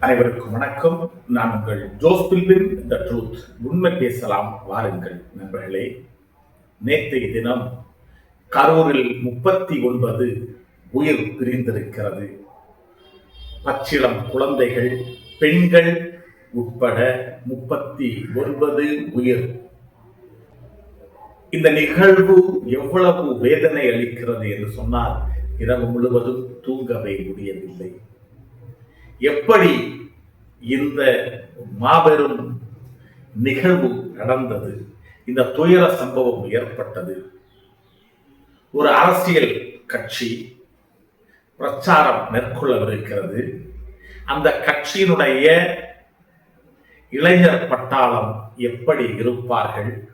அனைவருக்கும் வணக்கம். நான் உங்கள் ஜோஸ் பில்பின் த ட்ரூத் உண்மை பேசலாம். வாருங்கள் நண்பர்களே. நேற்றைய தினம் கரூரில் முப்பத்தி ஒன்பது உயிர் பிரிந்திருக்கிறது. பச்சிளம் குழந்தைகள் பெண்கள் உட்பட முப்பத்தி ஒன்பது உயிர். இந்த நிகழ்வு எவ்வளவு வேதனை அளிக்கிறது என்று சொன்னால் இரவு முழுவதும் தூங்கவே முடியவில்லை. எப்படி இந்த மாபெரும் நிகழ்வு நடந்தது இந்த துயர சம்பவம் ஏற்பட்டது? ஒரு அரசியல் கட்சி பிரச்சாரம் மேற்கொள்ளவிருக்கிறது அந்த கட்சியினுடைய இளைஞர் பட்டாளம் எப்படி இருப்பார்கள்?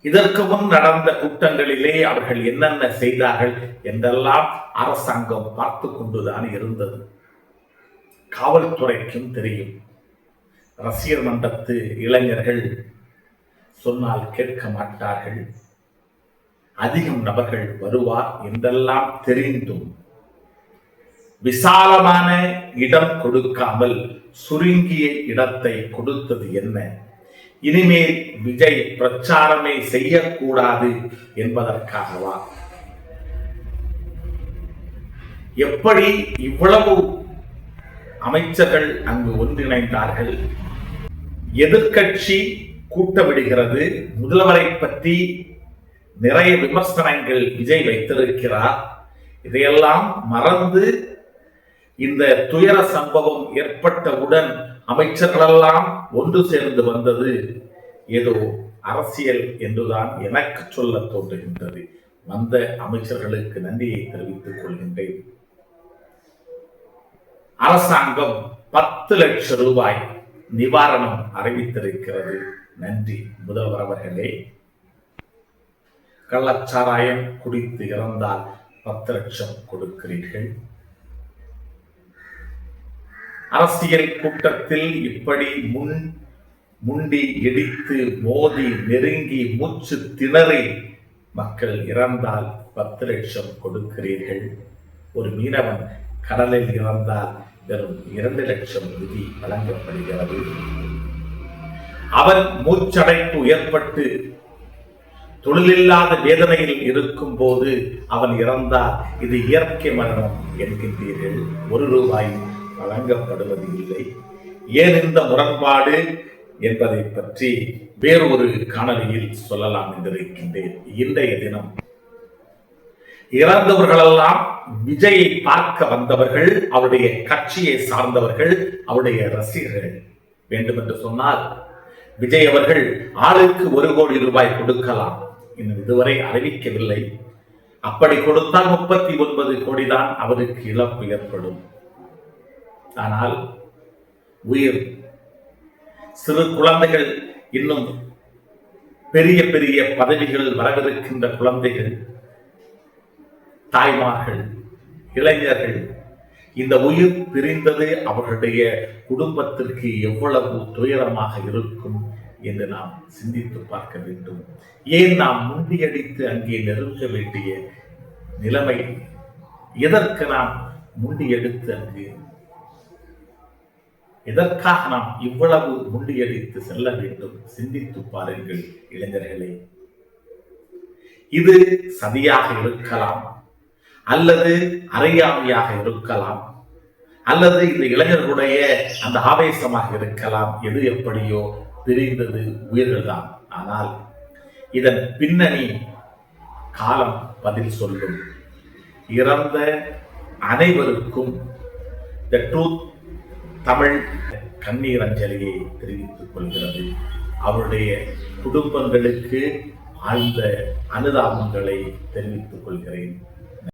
இதற்கு முன் நடந்த கூட்டங்களிலே அவர்கள் என்னென்ன செய்தார்கள் என்றெல்லாம் அரசாங்கம் பார்த்து கொண்டுதான் இருந்தது. காவல்துறைக்கும் தெரியும். ரசிகர் மன்றத்து இளைஞர்கள் சொன்னால் கேட்க மாட்டார்கள். அதிகம் நபர்கள் வருவார் என்றெல்லாம் தெரிந்தும் விசாலமான இடம் கொடுக்காமல் சுருங்கிய இடத்தை கொடுத்தது என்ன? இனிமேல் விஜய் பிரச்சாரமே செய்யக்கூடாது என்பதற்காகவா? எப்படி இவ்வளவு அமைச்சர்கள் அங்கு ஒன்றிணைந்தார்கள். எதிர்கட்சி கூட்டமிடுகிறது முதல்வரை பற்றி நிறைய விமர்சனங்கள் விஜய் வைத்திருக்கிறார். இதையெல்லாம் மறந்து இந்த துயர சம்பவம் ஏற்பட்டவுடன் அமைச்சர்களெல்லாம் ஒன்று சேர்ந்து வந்தது. ஏதோ அரசியல் என்றுதான் எனக்கு சொல்ல தோன்றுகின்றது. வந்த அமைச்சர்களுக்கு நன்றியை தெரிவித்துக் கொள்கின்றேன். அரசாங்கம் பத்து லட்சம் ரூபாய் நிவாரணம் அறிவித்திருக்கிறது. நன்றி முதல்வர் அவர்களே. கள்ளச்சாராயம் குடித்து இறந்தால் பத்து லட்சம் கொடுக்கிறீர்கள். அரசியல் கூட்டத்தில் இப்படி முன் முண்டி இடித்து மோதி நெருங்கி மூச்சு திணறி மக்கள் இறந்தால் பத்து லட்சம் கொடுக்கிறீர்கள். ஒரு மீனவன் கடலில் இறந்தால் வெறும் இரண்டு லட்சம் நிதி வழங்கப்படுகிறது. அவன் மூச்சடைப்பு ஏற்பட்டு தொழிலில்லாத வேதனையில் இருக்கும் போது அவன் இறந்தார் இது இயற்கை மரணம் என்கின்றீர்கள். ஒரு ரூபாய் வழங்கப்படுவது இல்லை. ஏன் இந்த முரண்பாடு என்பதை பற்றி வேறொரு காணொலியில் சொல்லலாம் என்றிருக்கின்றேன் இன்றைய தினம் இறந்தவர்களெல்லாம் விஜயை பார்க்க வந்தவர்கள் அவருடைய கட்சியை சார்ந்தவர்கள் அவருடைய ரசிகர்கள். வேண்டும் என்று சொன்னால் விஜய் அவர்கள் ஆளுக்கு ஒரு கோடி ரூபாய் கொடுக்கலாம். இன்னும் இதுவரை அறிவிக்கவில்லை. அப்படி கொடுத்தால் முப்பத்தி ஒன்பது கோடி தான் அவருக்கு இழப்பு ஏற்படும். ஆனால் உயிர் சிறு குழந்தைகள் இன்னும் பெரிய பெரிய பதவிகள் வரவிருக்கின்ற குழந்தைகள் தாய்மார்கள் இளைஞர்கள் இந்த உயிர் பிரிந்தது அவர்களுடைய குடும்பத்திற்கு எவ்வளவு துயரமாக இருக்கும் என்று நாம் சிந்தித்து பார்க்க வேண்டும். ஏன் நாம் முண்டியடித்து அங்கே நெருங்க வேண்டிய நிலைமை? எதற்கு நாம் முண்டியெடுத்து அங்கு? எதற்காக நாம் இவ்வளவு முண்டியடித்து செல்ல வேண்டும்? சிந்தித்து பாருங்கள் இளைஞர்களே. இது சதியாக இருக்கலாம். அல்லது அறியாமையாக இருக்கலாம். அல்லது இந்த இளைஞர்களுடைய அந்த ஆவேசமாக இருக்கலாம். எது எப்படியோ பிரிந்தது உயிர்கள் தான் ஆனால் இதன் பின்னணி காலம் பதில் சொல்லும். இறந்த அனைவருக்கும் த ட்ரூத் தமிழ் கண்ணீர் அஞ்சலியை தெரிவித்துக் கொள்கிறது. அவருடைய குடும்பங்களுக்கு ஆழ்ந்த அனுதாபங்களை தெரிவித்துக் கொள்கிறேன்.